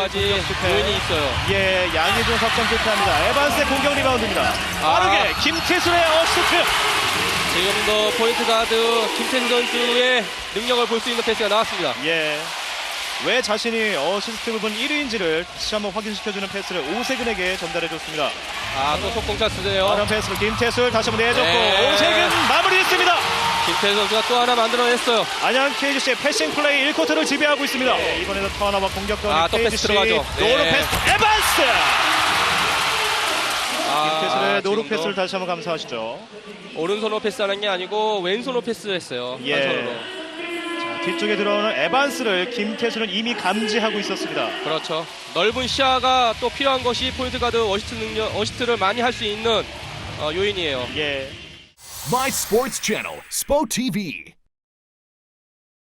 가지. 요인이 있어요. 예, 양희종 석점 실패합니다. 에반스의 공격 리바운드입니다. 빠르게 김태술의 어시스트. 지금도 포인트 가드 김태수 선수의 능력을 볼 수 있는 패스가 나왔습니다. 예. 왜 자신이 어시스트 부분 1위인지를 다시 한번 확인시켜주는 패스를 오세근에게 전달해줬습니다. 아, 또 속공 찬스네요. 빠른 패스로 김태술 다시 한번 내줬고 네. 오세근 마무리했습니다. 김태수 선수가 또 하나 만들어냈어요. 안양 KGC의 패싱 플레이 1쿼터를 지배하고 있습니다. 이번에도 턴오버 공격권 아, 또 패스 들어가죠. 노루 네. 패스 에반스. 아, 김태술의 노루 패스를 다시 한번 감사하시죠. 오른손으로 패스하는 게 아니고 왼손으로 패스했어요. 예. 한손으로. 자, 뒤쪽에 들어오는 에반스를 김태술은 이미 감지하고 있었습니다. 그렇죠. 넓은 시야가 또 필요한 것이 포인트 가드 어시스트 능력, 어시스트를 많이 할 수 있는 어, 요인이에요. 예. My Sports Channel, SPO TV.